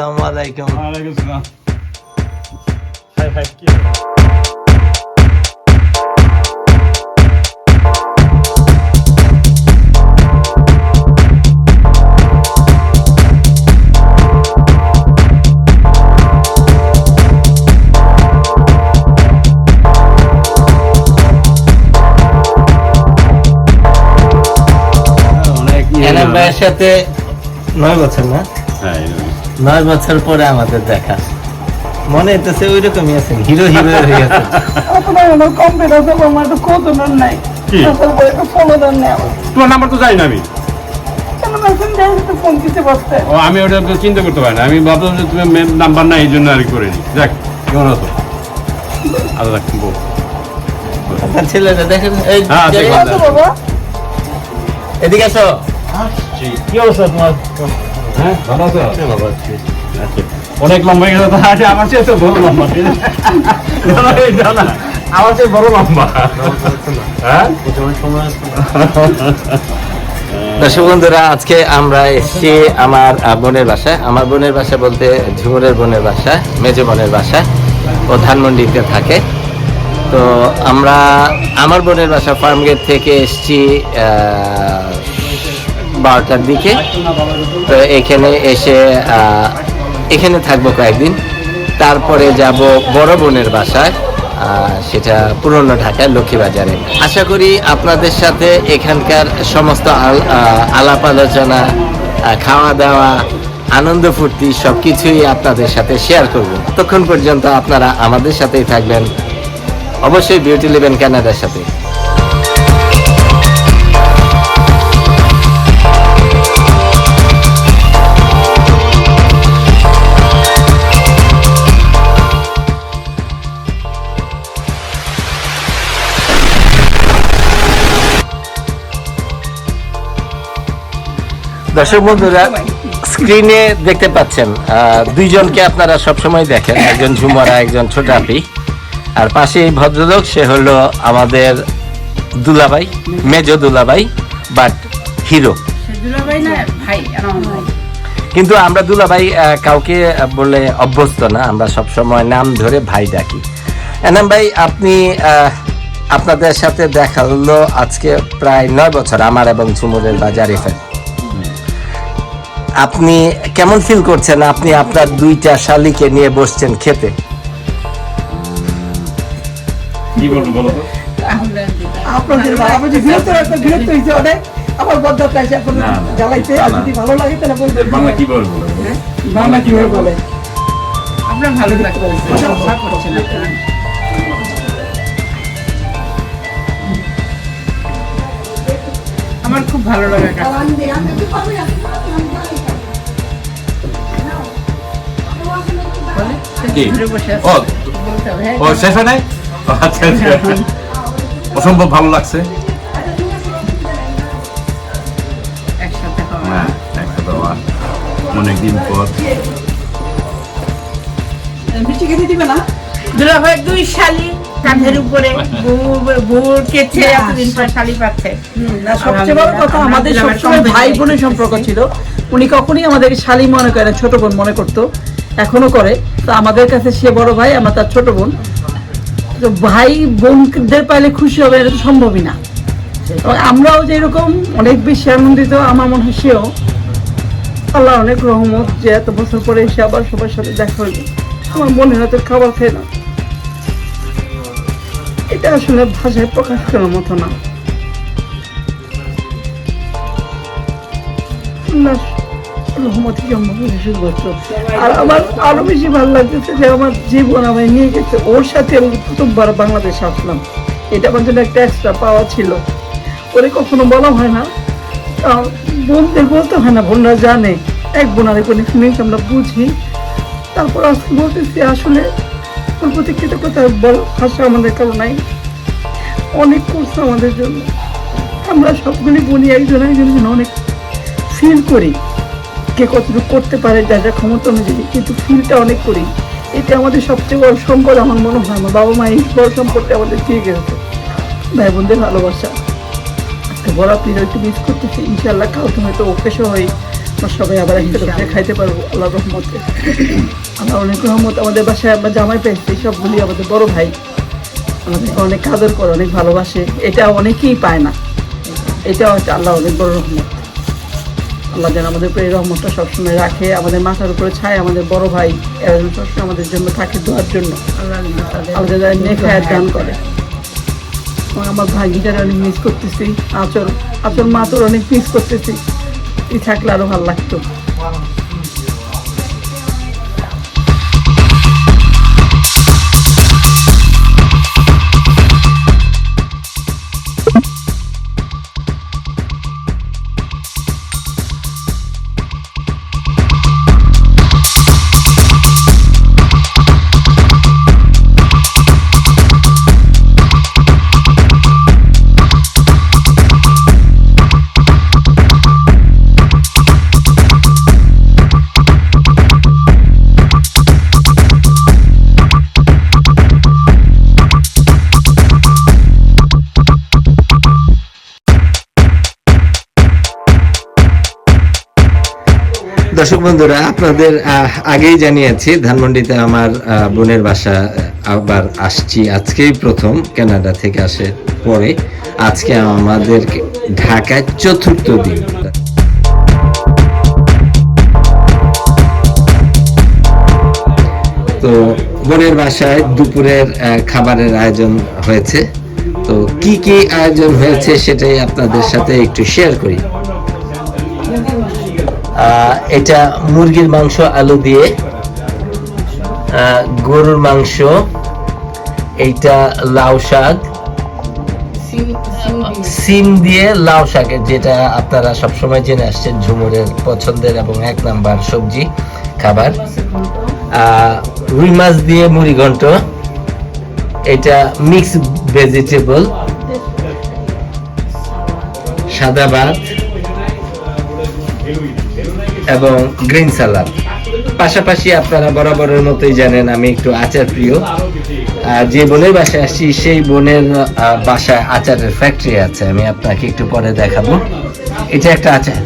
আসসালামু আলাইকুম ওয়ালাইকুম সালাম হাই হাই কি অনেক ইয়ে সাথে নয় বছর না? হ্যাঁ। নয় বছর পরে আমাদের দেখা। মনে হইতেছে ওই রকমই আছেন হিরো হিরো হয়ে গেছে। আপনার হলো কম্পিউটার তো আমার তো কতজন নাই। কি? তারপর বলে তো ফোনও দেন নাই তোমার নাম্বার তো জানি না আমি। ও ওটা চিন্তা করতে পারি না। আমি ভাবলাম যে তুমি নাম্বার নাই এই জন্য আর কি করে নি যাক কেমন আছো? আল্লাহ রাখব ছেলেটা দেখেন এই হ্যাঁ, এদিকে আসো। কি অবস্থা তোমার? হ্যাঁ ভালো আছো? আচ্ছা অনেক লম্বা হয়ে গেছে তো আচ্ছা আমার চেয়ে তো বড় লম্বা। আমার চেয়ে বড় লম্বা। হ্যাঁ? দর্শক বন্ধুরা আজকে আমরা এসেছি আমার বোনের বাসায়। আমার বোনের বাসা বলতে ঝুমুরের বোনের বাসা মেজো বোনের বাসা ও ধানমন্ডিতে থাকে। তো আমরা আমার বোনের বাসা ফার্ম গেট থেকে এসেছি বারোটার দিকে। তো এখানে এসে এখানে থাকব কয়েকদিন। তারপরে যাব বড় বোনের বাসায় সেটা পুরনো ঢাকায় লক্ষ্মীবাজারে। আশা করি আপনাদের সাথে এখানকার সমস্ত আলাপ আলোচনা খাওয়া দাওয়া আনন্দ ফুর্তি সব কিছুই আপনাদের সাথে শেয়ার করব। ততক্ষণ পর্যন্ত আপনারা আমাদের সাথেই থাকবেন। অবশ্যই বিউটি লিভেন কানাডার সাথে। দর্শক বন্ধুরা স্ক্রিনে দেখতে পাচ্ছেন দুইজনকে আপনারা সবসময় দেখেন একজন ঝুমরা একজন ছোটাপি আর পাশে এই ভদ্রলোক সে হলো আমাদের দুলাভাই মেজো দুলাভাই বাট হিরো দুলাভাই না ভাই কিন্তু আমরা দুলাভাই কাউকে বলে অভ্যস্ত না আমরা সব সময় নাম ধরে ভাই ডাকি। এনাম ভাই আপনি আপনাদের সাথে দেখা হলো আজকে প্রায় নয় বছর আমার এবং ঝুমুরের বাজারে এফেন আপনি কেমন ফিল করছেন? আপনি আপনার দুইটা শালিকে নিয়ে বসছেন খেতে। কি বলব বলো আপনাদের যে বিরক্ত একটা বিরক্ত হয়েছে অনেক আমার বদ্ধ কাছে এখন জ্বালাইতে আর যদি ভালো লাগে তাহলে বলবেন। বাংলা কি বলব? বাংলা কীভাবে বলে আপনার ভালো আপনারা আমার খুব ভালো লাগে। ও হ্যাঁ, ও শেষ হয় নাই? আচ্ছা আচ্ছা। অসম্ভব ভালো লাগছে। হ্যাঁ অনেকদিন পর। মিষ্টি খেতে দিবে না? দুলাভাই দুই শালি কাঁধের উপরে। বউর কেছে এতদিন পর শালি পাচ্ছে। না সবচেয়ে বড় কথা আমাদের সবসময় ভাই বোনের সম্পর্ক ছিল। উনি কখনই আমাদেরকে শালি মনে করে ছোট বোন মনে করতো। এখনও করে। তো আমাদের কাছে সে বড় ভাই, আমার তার ছোট বোন। তো ভাই বোনদের পাইলে খুশি হবে, এটা তো সম্ভবই না। আমরাও যেরকম অনেক বেশি আনন্দিত, আমার মনে হয় সেও। আল্লাহ অনেক রহমত যে এত বছর পরে এসে আবার সবার সাথে দেখা হইল আমার মনে হয়তো খাবার খেয়ে না এটা আসলে ভাষায় প্রকাশ করার মতো না রহমতে জন্ম হয়েছে শুধুমাত্র। আর আমার আরও বেশি ভালো লাগতেছে যে আমার জীবন আমায় নিয়ে গেছে। ওর সাথে আমি প্রথমবার বাংলাদেশে আসলাম। এটা আমার জন্য একটা এক্সট্রা পাওয়া ছিল। ওরে কখনো বলা হয় না। বোনদের বলতে হয় না বোনরা জানে। এক বোন আরেক বোনের ফিলিংস আমরা বুঝি। তারপর আজকে বলতেছি আসলে ওর প্রতি কৃতজ্ঞতা বল ভাষা আমাদের কারও নাই। অনেক করছে আমাদের জন্য। আমরা সবগুলি বলি একজন একজনের জন্য অনেক ফিল করি। কে কতটুকু করতে পারে যা যা ক্ষমতা অনুযায়ী। কিন্তু ফিলটা অনেক করি। এটা আমাদের সবচেয়ে বড় সম্পদ আমার মনে হয় আমার বাবা মা এই বড় সম্পদটা আমাদের দিয়ে গেছে। ভাই বোনদের ভালোবাসা। তো বড় আপনি একটু মিস করতেছি ইনশাল্লাহ কালকে হয়তো ওকে সহ আমরা সবাই আবার একসাথে খাইতে পারব আল্লাহ রহমতে। আল্লাহ অনেক রহমত আমাদের বাসায় আমরা জামাই পেয়েছি সবগুলি আমাদের বড় ভাই। আমাদেরকে অনেক কাদর করে অনেক ভালোবাসে। এটা অনেকেই পায় না। এটা হচ্ছে আল্লাহ অনেক বড় রহমত। আল্লাহ যেন আমাদের উপরে রহমতটা সবসময় রাখে, আমাদের মাথার উপরে ছায় আমাদের বড় ভাই এরা যেন সবসময় আমাদের জন্য থাকে দোয়ার জন্য। আল্লাহ যেন নেখায় দান করে। আমার অনেক মিস করতেছি, আচর আচর মা তোর অনেক মিস করতেছি। এই থাকলে আরও ভালো লাগতো। দর্শক বন্ধুরা, আপনাদের আগেই জানিয়েছি, ধানমন্ডিতে আমার বোনের বাসা আবার আসছি আজকেই প্রথম, কানাডা থেকে আসে পরে। আজকে আমাদের ঢাকায় চতুর্থ দিন। তো বোনের বাসায় দুপুরের খাবারের আয়োজন হয়েছে। তো কি কি আয়োজন হয়েছে সেটাই আপনাদের সাথে একটু শেয়ার করি। এটা মুরগির মাংস, আলু দিয়ে। গরুর মাংস, এইটা লাউ শাক। সিম দিয়ে লাউ শাকের যেটা আপনারা সবসময় জেনে আসছেন, ঝুমুরের পছন্দের এবং এক নাম্বার সবজি, খাবার। রুই মাছ দিয়ে মুড়ি ঘন্ট। এটা মিক্স ভেজিটেবল। সাদা ভাত। এবং গ্রিন সালাদ। পাশাপাশি আপনারা বরাবরের মতোই জানেন আমি একটু আচার প্রিয়। আর যে বোনের বাসায় আসছি সেই বোনের বাসায় আচারের ফ্যাক্টরি আছে। আমি আপনাকে একটু পরে দেখাবো। এটা একটা আচার।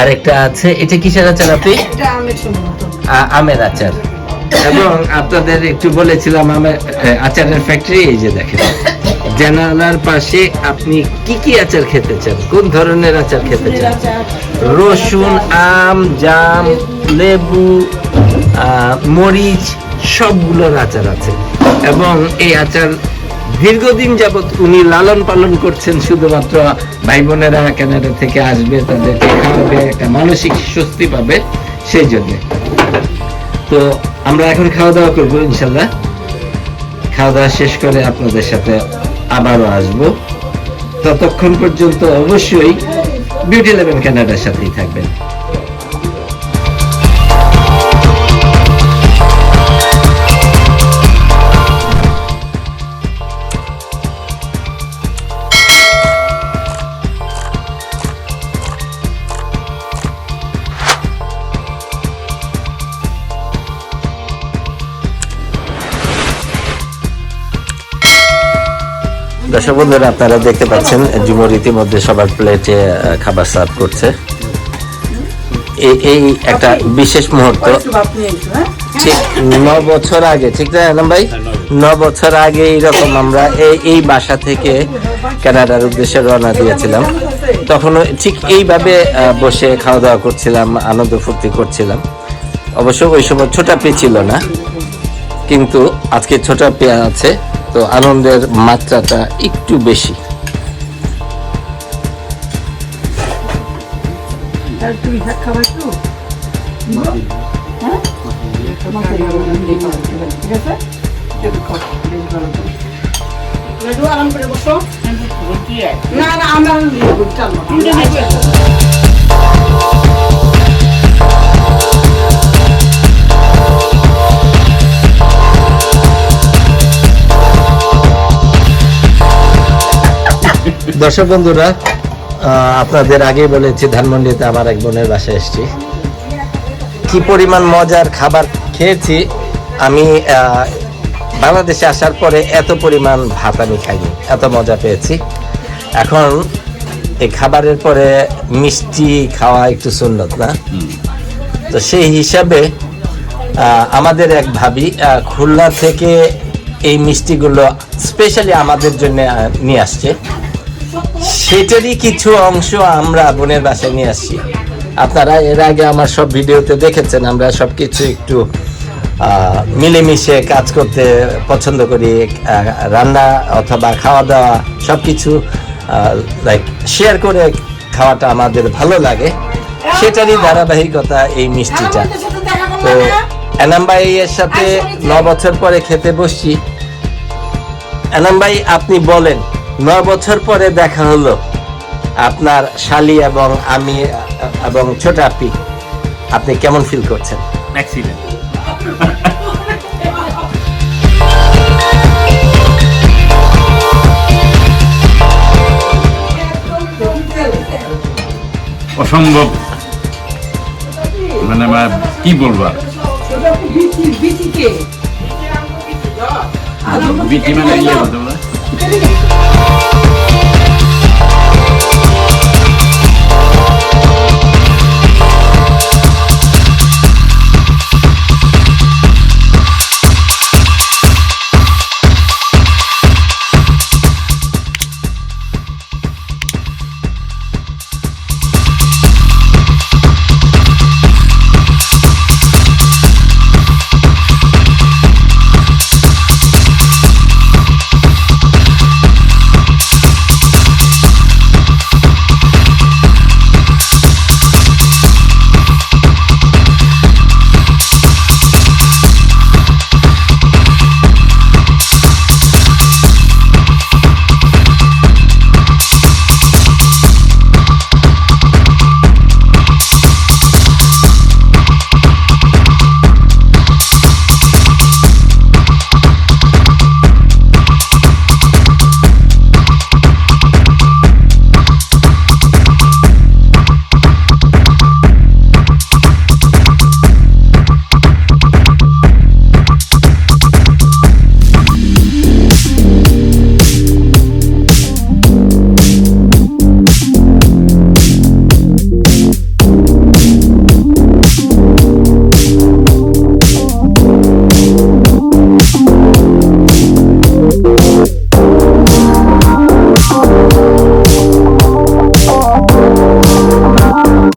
আর একটা আছে। এটা কিসের আচার আপনি? আমের আচার। এবং আপনাদের একটু বলেছিলাম আমের আচারের ফ্যাক্টরি এই যে দেখেন। জানালার পাশে আপনি কি কি আচার খেতে চান? কোন ধরনের আচার খেতে চান? রসুন আম জাম লেবু মরিচ সবগুলোর আচার আছে। এবং এই আচার দীর্ঘদিন যাবৎ উনি লালন পালন করছেন শুধুমাত্র ভাই বোনেরা কানাডা থেকে আসবে তাদেরকে খাওয়াবে একটা মানসিক স্বস্তি পাবে সেই জন্য তো আমরা এখন খাওয়া দাওয়া করব ইনশাল্লাহ। খাওয়া দাওয়া শেষ করে আপনাদের সাথে আবারও আসব। ততক্ষণ পর্যন্ত অবশ্যই বিউটি ইলেভেন ক্যানাডার সাথেই থাকবেন। দর্শক বন্ধুরা আপনারা দেখতে পাচ্ছেন জুমর ইতিমধ্যে সবার প্লেটে খাবার সার্ভ করছে। এই একটা বিশেষ মুহূর্ত। ঠিক ন বছর আগে ঠিক না আলম ভাই? ন বছর আগে এইরকম আমরা এই এই বাসা থেকে কানাডার উদ্দেশ্যে রওনা দিয়েছিলাম। তখন ঠিক এইভাবে বসে খাওয়া দাওয়া করছিলাম আনন্দ ফুর্তি করছিলাম। অবশ্য ওই সময় ছোটা পে ছিল না কিন্তু আজকে ছোটা পে আছে। তো আনন্দের মাত্রাটা একটু বেশি। হ্যাঁ? ঠিক আছে? আরাম করে বসো। না না আমরা দর্শক বন্ধুরা আপনাদের আগেই বলেছি, ধানমন্ডিতে আমার এক বোনের বাসায় এসেছি। কি পরিমাণ মজার খাবার খেয়েছি, আমি বাংলাদেশে আসার পরে এত পরিমাণ ভাত আমি খাইনি, এত মজা পেয়েছি। এখন এই খাবারের পরে মিষ্টি খাওয়া একটু সুন্নত না? তো সেই হিসাবে আমাদের এক ভাবি খুলনা থেকে এই মিষ্টিগুলো স্পেশালি আমাদের জন্য নিয়ে আসছে। সেটারই কিছু অংশ আমরা বোনের বাসায় নিয়ে আসছি। আপনারা এর আগে আমার সব ভিডিওতে দেখেছেন আমরা সব কিছু একটু মিলেমিশে কাজ করতে পছন্দ করি রান্না অথবা খাওয়া দাওয়া সব কিছু লাইক শেয়ার করে খাওয়াটা আমাদের ভালো লাগে। সেটারই ধারাবাহিকতা এই মিষ্টিটা। তো এনাম ভাই এর সাথে ন বছর পরে খেতে বসছি। এনাম ভাই আপনি বলেন ন বছর পরে দেখা হলো। আপনার শালি এবং আমি এবং ছোট আপি আপনি কেমন ফিল করছেন? অ্যাক্সিডেন্ট অসম্ভব। মানে কি বলব আর? বিটি মানে ইয়ে বলতে পারে